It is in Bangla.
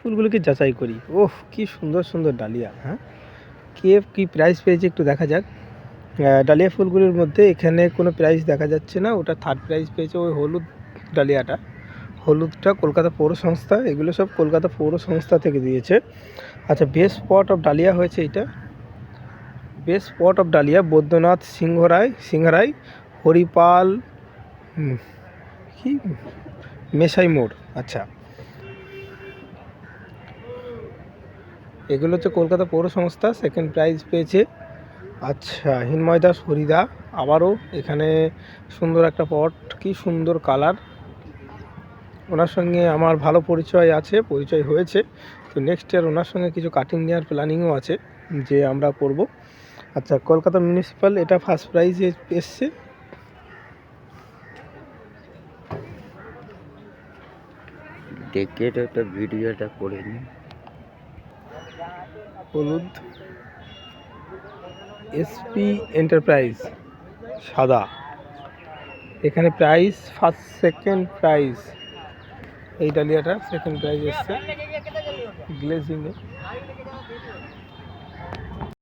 ফুলগুলোকে যাচাই করি। ওহ, কি সুন্দর সুন্দর ডালিয়া হ্যাঁ? কে, কি প্রাইস পেয়েছে একটু দেখা যাক। ডালিয়া ফুলগুলির মধ্যে এখানে কোনো প্রাইস দেখা যাচ্ছে না। ওটা থার্ড প্রাইস পেয়েছে ওই হলুদ ডালিয়াটা। হলুদটা কলকাতা পৌর সংস্থা এগুলো সব কলকাতা পৌর সংস্থা থেকে দিয়েছে। আচ্ছা বেস্ট স্পট অফ ডালিয়া হয়েছে এটা। Best spot of dahlia, Baidyanath Singharoy Singharoy, Haripal কি? মেসাই মোড় আচ্ছা। এগুলো হচ্ছে কলকাতা পৌর সংস্থা সেকেন্ড প্রাইজ পেয়েছে। আচ্ছা হিনময় দাস, হরিদা, আবারও এখানে সুন্দর একটা পট, কি সুন্দর কালার। ওনার সঙ্গে আমার ভালো পরিচয় আছে, পরিচয় হয়েছে। তো নেক্সট ইয়ার ওনার সঙ্গে কিছু কাটিং নেওয়ার প্ল্যানিংও আছে, যে আমরা করব। আচ্ছা কলকাতা মিউনিসিপ্যাল এটা ফার্স্ট প্রাইজে এসছে। দেখে একটা ভিডিওটা করে নি হলুদ। এসপি এন্টারপ্রাইজ সাদা। এখানে প্রাইস ফার্স্ট সেকেন্ড প্রাইস এই ডালিয়াটা সেকেন্ড প্রাইজ এসছে। গ্লেজিংয়ে